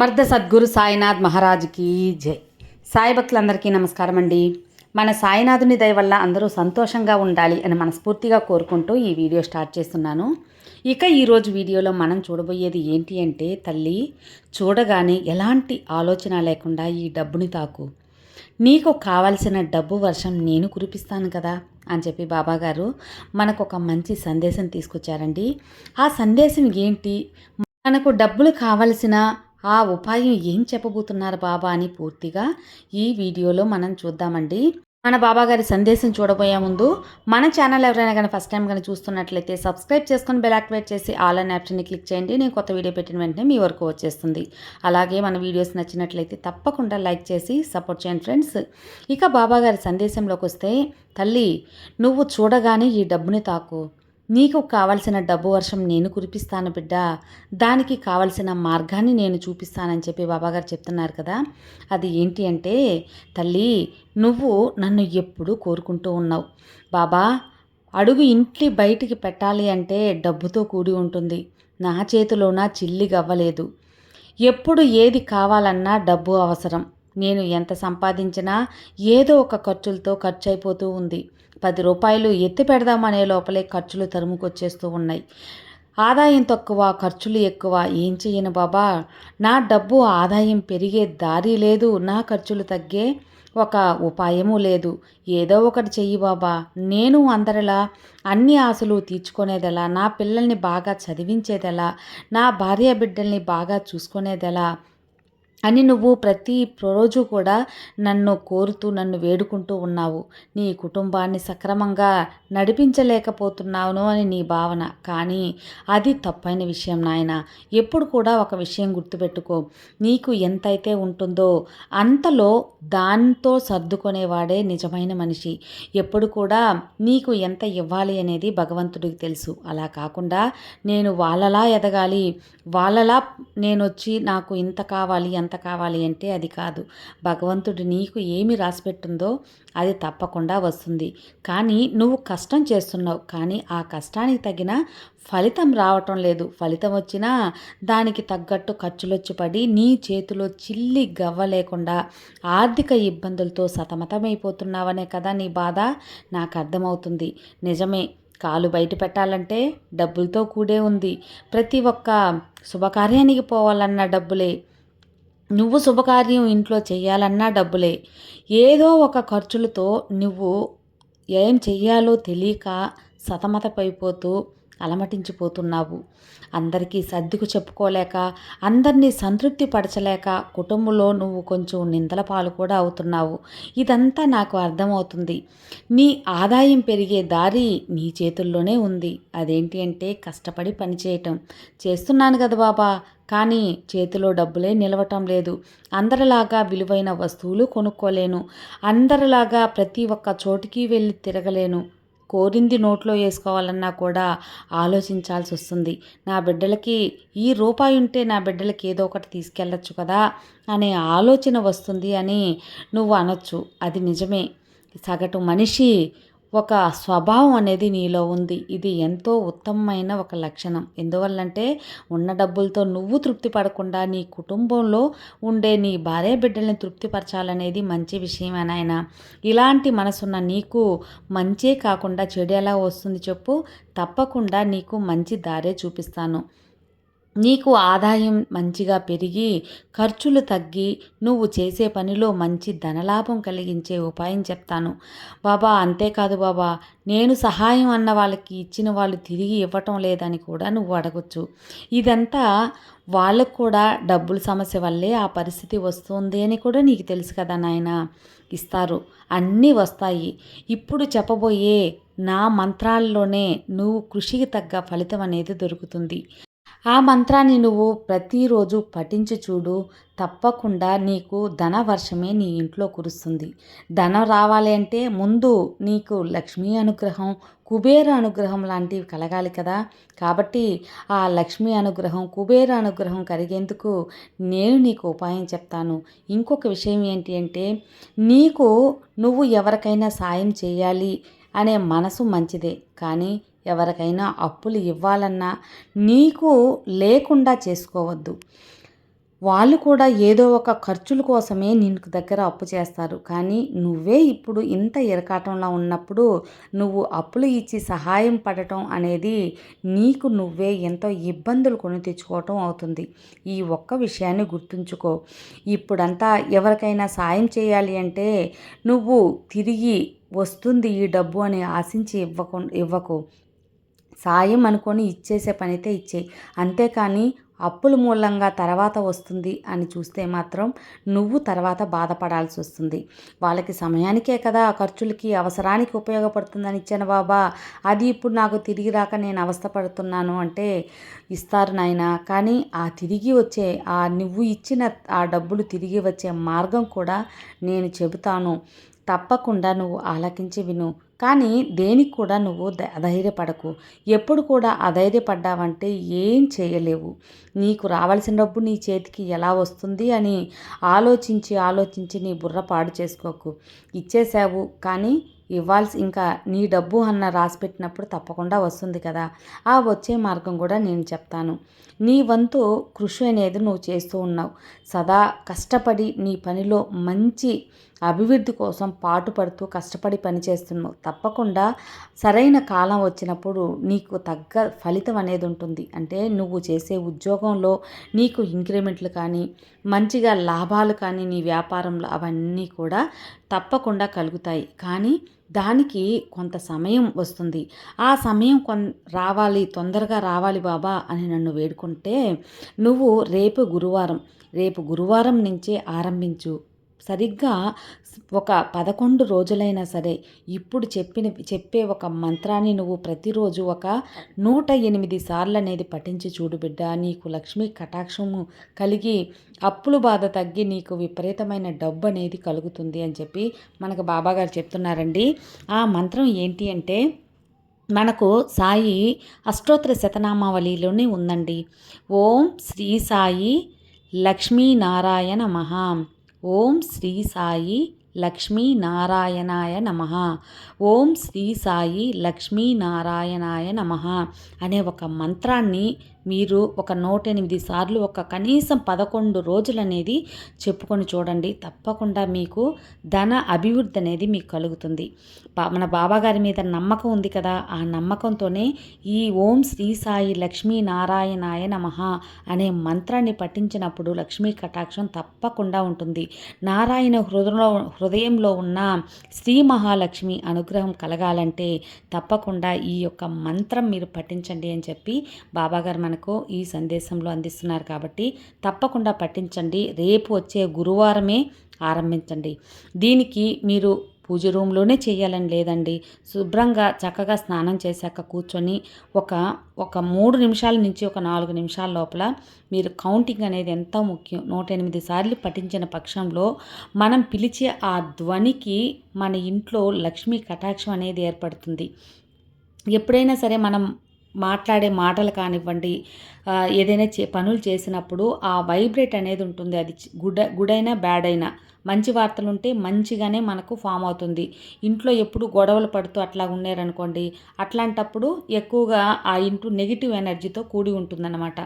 మర్ద సద్గురు సాయినాథ్ మహారాజ్కి జై. సాయి భక్తులందరికీ నమస్కారం అండి. మన సాయినాథుని దయ వల్ల అందరూ సంతోషంగా ఉండాలి అని మనస్ఫూర్తిగా కోరుకుంటూ ఈ వీడియో స్టార్ట్ చేస్తున్నాను. ఇక ఈరోజు వీడియోలో మనం చూడబోయేది ఏంటి అంటే తల్లి చూడగానే ఎలాంటి ఆలోచన లేకుండా ఈ డబ్బుని తాకు. నీకు కావలసిన డబ్బు వర్షం నేను కురిపిస్తాను కదా అని చెప్పి బాబాగారు మనకు ఒక మంచి సందేశం తీసుకొచ్చారండి. ఆ సందేశం ఏంటి? మనకు డబ్బులు కావలసిన ఆ ఉపాయం ఏం చెప్పబోతున్నారు బాబా అని పూర్తిగా ఈ వీడియోలో మనం చూద్దామండి. మన బాబా గారి సందేశం చూడబోయే ముందు మన ఛానల్ ఎవరైనా కానీ ఫస్ట్ టైం కానీ చూస్తున్నట్లయితే సబ్స్క్రైబ్ చేసుకొని బెల్ యాక్టివేట్ చేసి ఆల్ అనే ఆప్షన్ని క్లిక్ చేయండి. నేను కొత్త వీడియో పెట్టిన వెంటనే మీ వరకు వచ్చేస్తుంది. అలాగే మన వీడియోస్ నచ్చినట్లయితే తప్పకుండా లైక్ చేసి సపోర్ట్ చేయండి ఫ్రెండ్స్ ఇక బాబా గారి సందేశంలోకి వస్తే తల్లి నువ్వు చూడగానే ఈ డబ్బుని తాకు. నీకు కావలసిన డబ్బు వర్షం నేను కురిపిస్తాను బిడ్డ. దానికి కావలసిన మార్గాన్ని నేను చూపిస్తానని చెప్పి బాబాగారు చెప్తున్నారు కదా. అది ఏంటి అంటే తల్లి నువ్వు నన్ను ఎప్పుడూ కోరుకుంటూ ఉన్నావు. బాబా అడుగు ఇంటి బయటికి పెట్టాలి అంటే డబ్బుతో కూడి ఉంటుంది. నా చేతిలోన చిల్లి గవ్వలేదు. ఎప్పుడు ఏది కావాలన్నా డబ్బు అవసరం. నేను ఎంత సంపాదించినా ఏదో ఒక ఖర్చులతో ఖర్చు అయిపోతూ ఉంది. పది రూపాయలు ఎత్తి పెడదామనే లోపలే ఖర్చులు తరుముకొచ్చేస్తూ ఉన్నాయి. ఆదాయం తక్కువ ఖర్చులు ఎక్కువ. ఏం చెయ్యను బాబా? నా డబ్బు ఆదాయం పెరిగే దారి లేదు. నా ఖర్చులు తగ్గే ఒక ఉపాయము లేదు. ఏదో ఒకటి చెయ్యి బాబా. నేను అందరిలా అన్ని ఆశలు తీర్చుకునేదెలా? నా పిల్లల్ని బాగా చదివించేదెలా? నా భార్య బిడ్డల్ని బాగా చూసుకునేదెలా? అని నువ్వు ప్రతి రోజు కూడా నన్ను కోరుతూ నన్ను వేడుకుంటూ ఉన్నావు. నీ కుటుంబాన్ని సక్రమంగా నడిపించలేకపోతున్నాను అని నీ భావన. కానీ అది తప్పైన విషయం నాయన. ఎప్పుడు కూడా ఒక విషయం గుర్తుపెట్టుకో. నీకు ఎంతైతే ఉంటుందో అంతలో దాంతో సర్దుకునేవాడే నిజమైన మనిషి. ఎప్పుడు కూడా నీకు ఎంత ఇవ్వాలి అనేది భగవంతుడికి తెలుసు. అలా కాకుండా నేను వాళ్ళలా ఎదగాలి. వాళ్ళలా నేను వచ్చి నాకు ఇంత కావాలి అంత ఎంత కావాలి అంటే అది కాదు. భగవంతుడు నీకు ఏమి రాసిపెట్టిందో అది తప్పకుండా వస్తుంది. కానీ నువ్వు కష్టం చేస్తున్నావు. కానీ ఆ కష్టానికి తగిన ఫలితం రావటం లేదు. ఫలితం వచ్చినా దానికి తగ్గట్టు ఖర్చులొచ్చి పడి నీ చేతిలో చిల్లి గవ్వ లేకుండా ఆర్థిక ఇబ్బందులతో సతమతమైపోతున్నావనే కదా నీ బాధ? నాకు అర్థమవుతుంది. నిజమే. కాలు బయట పెట్టాలంటే డబ్బులతో కూడే ఉంది. ప్రతి ఒక్క శుభకార్యానికి పోవాలన్న డబ్బులే. నువ్వు శుభకార్యం ఇంట్లో చేయాలన్నా డబ్బులే. ఏదో ఒక ఖర్చులతో నువ్వు ఏం చెయ్యాలో తెలియక సతమతపైపోతూ అలమటించిపోతున్నావు. అందరికీ సర్దుకు చెప్పుకోలేక అందరినీ సంతృప్తి పరచలేక కుటుంబంలో నువ్వు కొంచెం నిందల పాలు కూడా అవుతున్నావు. ఇదంతా నాకు అర్థమవుతుంది. నీ ఆదాయం పెరిగే దారి నీ చేతుల్లోనే ఉంది. అదేంటి అంటే కష్టపడి పనిచేయటం చేస్తున్నాను కదా బాబా కానీ చేతిలో డబ్బులే నిలవటం లేదు. అందరిలాగా విలువైన వస్తువులు కొనుక్కోలేను. అందరిలాగా ప్రతి ఒక్క చోటికి వెళ్ళి తిరగలేను. కోరింది నోట్లో వేసుకోవాలన్నా కూడా ఆలోచించాల్సి వస్తుంది. నా బిడ్డలకి ఈ రూపాయి ఉంటే నా బిడ్డలకి ఏదో ఒకటి తీసుకెళ్ళచ్చు కదా అనే ఆలోచన వస్తుంది అని నువ్వు అనొచ్చు. అది నిజమే. సగటు మనిషి ఒక స్వభావం అనేది నీలో ఉంది. ఇది ఎంతో ఉత్తమమైన ఒక లక్షణం. ఎందువల్లంటే ఉన్న డబ్బులతో నువ్వు తృప్తి పడకుండా నీ కుటుంబంలో ఉండే నీ భార్య బిడ్డల్ని తృప్తిపరచాలనేది మంచి విషయమేనాయన ఇలాంటి మనసున్న నీకు మంచే కాకుండా చెడు ఎలా వస్తుంది చెప్పు. తప్పకుండా నీకు మంచి దారే చూపిస్తాను. నీకు ఆదాయం మంచిగా పెరిగి ఖర్చులు తగ్గి నువ్వు చేసే పనిలో మంచి ధనలాభం కలిగించే ఉపాయం చెప్తాను. బాబా అంతేకాదు బాబా నేను సహాయం అన్న వాళ్ళకి ఇచ్చిన వాళ్ళు తిరిగి ఇవ్వటం లేదని కూడా నువ్వు అడగొచ్చు. ఇదంతా వాళ్ళకు కూడా డబ్బుల సమస్య వల్లే ఆ పరిస్థితి వస్తుంది అని కూడా నీకు తెలుసు కదా నాయన. ఇస్తారు. అన్నీ వస్తాయి. ఇప్పుడు చెప్పబోయే నా మంత్రాల్లోనే నువ్వు కృషికి తగ్గ ఫలితం అనేది దొరుకుతుంది. ఆ మంత్రాన్ని నువ్వు ప్రతిరోజు పఠించి చూడు. తప్పకుండా నీకు ధన వర్షమే నీ ఇంట్లో కురుస్తుంది. ధనం రావాలి అంటే ముందు నీకు లక్ష్మీ అనుగ్రహం కుబేర అనుగ్రహం లాంటివి కలగాలి కదా. కాబట్టి ఆ లక్ష్మీ అనుగ్రహం కుబేర అనుగ్రహం కలిగేందుకు నేను నీకు ఉపాయం చెప్తాను. ఇంకొక విషయం ఏంటి అంటే నీకు నువ్వు ఎవరికైనా సాయం చేయాలి అనే మనసు మంచిదే. కానీ ఎవరికైనా అప్పులు ఇవ్వాలన్నా నీకు లేకుండా చేసుకోవద్దు. వాళ్ళు కూడా ఏదో ఒక ఖర్చుల కోసమే నీకు దగ్గర అప్పు చేస్తారు. కానీ నువ్వే ఇప్పుడు ఇంత ఇరకాటంలో ఉన్నప్పుడు నువ్వు అప్పులు ఇచ్చి సహాయం పడటం అనేది నీకు నువ్వే ఎంతో ఇబ్బందులు కొని తెచ్చుకోవటం అవుతుంది. ఈ ఒక్క విషయాన్ని గుర్తుంచుకో. ఇప్పుడంతా ఎవరికైనా సాయం చేయాలి అంటే నువ్వు తిరిగి వస్తుంది ఈ డబ్బు అని ఆశించి ఇవ్వకు ఇవ్వకు. సాయం అనుకొని ఇచ్చేసే పనైతే ఇచ్చేయి. అంతేకాని అప్పుల మూలంగా తర్వాత వస్తుంది అని చూస్తే మాత్రం నువ్వు తర్వాత బాధపడాల్సి వస్తుంది. వాళ్ళకి సమయానికే కదా ఖర్చులకి అవసరానికి ఉపయోగపడుతుందని ఇచ్చాను బాబా. అది ఇప్పుడు నాకు తిరిగి రాక నేను అవస్థపడుతున్నాను అంటే ఇస్తారు నాయన. కానీ ఆ తిరిగి వచ్చే ఆ నువ్వు ఇచ్చిన ఆ డబ్బులు తిరిగి వచ్చే మార్గం కూడా నేను చెబుతాను. తప్పకుండా నువ్వు ఆలకించి విను. కానీ దేనికి కూడా నువ్వు అధైర్యపడకు. ఎప్పుడు కూడా అధైర్యపడ్డావంటే ఏం చేయలేవు. నీకు రావాల్సిన డబ్బు నీ చేతికి ఎలా వస్తుంది అని ఆలోచించి ఆలోచించి నీ బుర్ర పాడు చేసుకోకు. ఇచ్చేసావు కానీ ఇవ్వాల్సి ఇంకా నీ డబ్బు అన్న రాసి పెట్టినప్పుడు తప్పకుండా వస్తుంది కదా. ఆ వచ్చే మార్గం కూడా నేను చెప్తాను. నీ వంతు కృషి అనేది నువ్వు చేస్తూ ఉన్నావు. సదా కష్టపడి నీ పనిలో మంచి అభివృద్ధి కోసం పాటుపడుతూ కష్టపడి పనిచేస్తున్నావు. తప్పకుండా సరైన కాలం వచ్చినప్పుడు నీకు తగ్గ ఫలితం అనేది ఉంటుంది. అంటే నువ్వు చేసే ఉద్యోగంలో నీకు ఇంక్రిమెంట్లు కానీ మంచిగా లాభాలు కానీ నీ వ్యాపారంలో అవన్నీ కూడా తప్పకుండా కలుగుతాయి. కానీ దానికి కొంత సమయం వస్తుంది. ఆ సమయం కొన్ రావాలి తొందరగా రావాలి బాబా అని నన్ను వేడుకుంటే నువ్వు రేపు గురువారం రేపు గురువారం నుంచే ఆరంభించు. సరిగ్గా ఒక పదకొండు రోజులైనా సరే ఇప్పుడు చెప్పిన చెప్పే ఒక మంత్రాన్ని నువ్వు ప్రతిరోజు ఒక నూట ఎనిమిది సార్లు అనేది పఠించి చూడు బిడ్డ. నీకు లక్ష్మీ కటాక్షము కలిగి అప్పులు బాధ తగ్గి నీకు విపరీతమైన డబ్బు అనేది కలుగుతుంది అని చెప్పి మనకు బాబాగారు చెప్తున్నారండి. ఆ మంత్రం ఏంటి అంటే మనకు సాయి అష్టోత్తర శతనామావళిలోనే ఉందండి. ఓం శ్రీ సాయి లక్ష్మీనారాయణ మహా. ఓం శ్రీ సాయి లక్ష్మీనారాయణాయ నమ. ఓం శ్రీ సాయి లక్ష్మీనారాయణాయ నమ అనే ఒక మంత్రాన్ని మీరు ఒక నూట ఎనిమిది సార్లు ఒక కనీసం పదకొండు రోజులు అనేది చెప్పుకొని చూడండి. తప్పకుండా మీకు ధన అభివృద్ధి అనేది మీకు కలుగుతుంది. మన బాబాగారి మీద నమ్మకం ఉంది కదా. ఆ నమ్మకంతోనే ఈ ఓం శ్రీ సాయి లక్ష్మీ నారాయణాయ నమ అనే మంత్రాన్ని పఠించినప్పుడు లక్ష్మీ కటాక్షం తప్పకుండా ఉంటుంది. నారాయణ హృదయంలో హృదయంలో ఉన్న శ్రీ మహాలక్ష్మి అనుగ్రహం కలగాలంటే తప్పకుండా ఈ యొక్క మంత్రం మీరు పఠించండి అని చెప్పి బాబాగారు మనకు ఈ సందేశంలో అందిస్తున్నారు కాబట్టి తప్పకుండా పఠించండి. రేపు వచ్చే గురువారమే ఆరంభించండి. దీనికి మీరు పూజ రూమ్లోనే చేయాలని లేదండి. శుభ్రంగా చక్కగా స్నానం చేశాక కూర్చొని ఒక ఒక మూడు నిమిషాల నుంచి ఒక నాలుగు నిమిషాల లోపల మీరు కౌంటింగ్ అనేది ఎంతో ముఖ్యం? నూట ఎనిమిది సార్లు పఠించిన పక్షంలో మనం పిలిచే ఆ ధ్వనికి మన ఇంట్లో లక్ష్మీ కటాక్షం అనేది ఏర్పడుతుంది. ఎప్పుడైనా సరే మనం మాట్లాడే మాటలు కానివ్వండి ఏదైనా చే పనులు చేసినప్పుడు ఆ వైబ్రేట్ అనేది ఉంటుంది. అది గుడ్ గుడ్ అయినా బ్యాడ్ అయినా మంచి వార్తలు ఉంటే మంచిగానే మనకు ఫామ్ అవుతుంది. ఇంట్లో ఎప్పుడు గొడవలు పడుతూ అట్లా ఉన్నారనుకోండి అట్లాంటప్పుడు ఎక్కువగా ఆ ఇంటూ నెగిటివ్ ఎనర్జీతో కూడి ఉంటుందన్నమాట.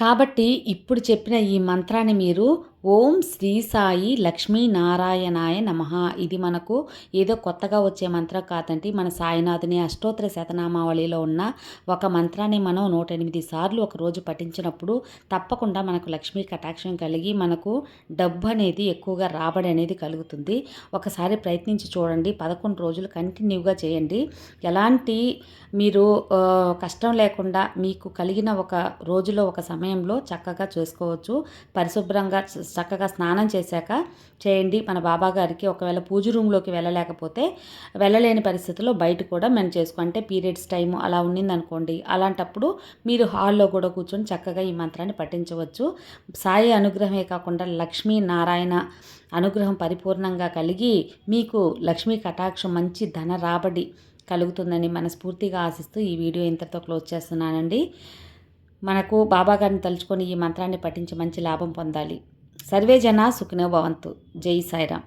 కాబట్టి ఇప్పుడు చెప్పిన ఈ మంత్రాన్ని మీరు ఓం శ్రీ సాయి లక్ష్మీ నారాయణాయ నమ. ఇది మనకు ఏదో కొత్తగా వచ్చే మంత్రం కాదండి. మన సాయినాథుని అష్టోత్తర శతనామావళిలో ఉన్న ఒక మంత్రాన్ని మనం నూట ఎనిమిది సార్లు ఒకరోజు పఠించినప్పుడు తప్పకుండా మనకు లక్ష్మీ కటాక్షం కలిగి మనకు డబ్బు అనేది ఎక్కువగా రాబడి అనేది కలుగుతుంది. ఒకసారి ప్రయత్నించి చూడండి. పదకొండు రోజులు కంటిన్యూగా చేయండి. ఎలాంటి మీరు కష్టం లేకుండా మీకు కలిగిన ఒక రోజులో ఒక సమయం సమయంలో చక్కగా చేసుకోవచ్చు. పరిశుభ్రంగా చక్కగా స్నానం చేశాక చేయండి. మన బాబా గారికి ఒకవేళ పూజ రూమ్లోకి వెళ్ళలేకపోతే వెళ్ళలేని పరిస్థితుల్లో బయట కూడా మనం చేసుకో అంటే పీరియడ్స్ టైము అలా ఉండిందనుకోండి. అలాంటప్పుడు మీరు హాల్లో కూడా కూర్చొని చక్కగా ఈ మంత్రాన్ని పఠించవచ్చు. సాయి అనుగ్రహమే కాకుండా లక్ష్మీ నారాయణ అనుగ్రహం పరిపూర్ణంగా కలిగి మీకు లక్ష్మీ కటాక్షం మంచి ధన రాబడి కలుగుతుందని మనస్ఫూర్తిగా ఆశిస్తూ ఈ వీడియో ఇంతతో క్లోజ్ చేస్తున్నానండి. మనకు బాబాగారిని తలుచుకొని ఈ మంత్రాన్ని పఠించి మంచి లాభం పొందాలి. సర్వే జన సుఖినో భవంతు. జై సాయిరామ్.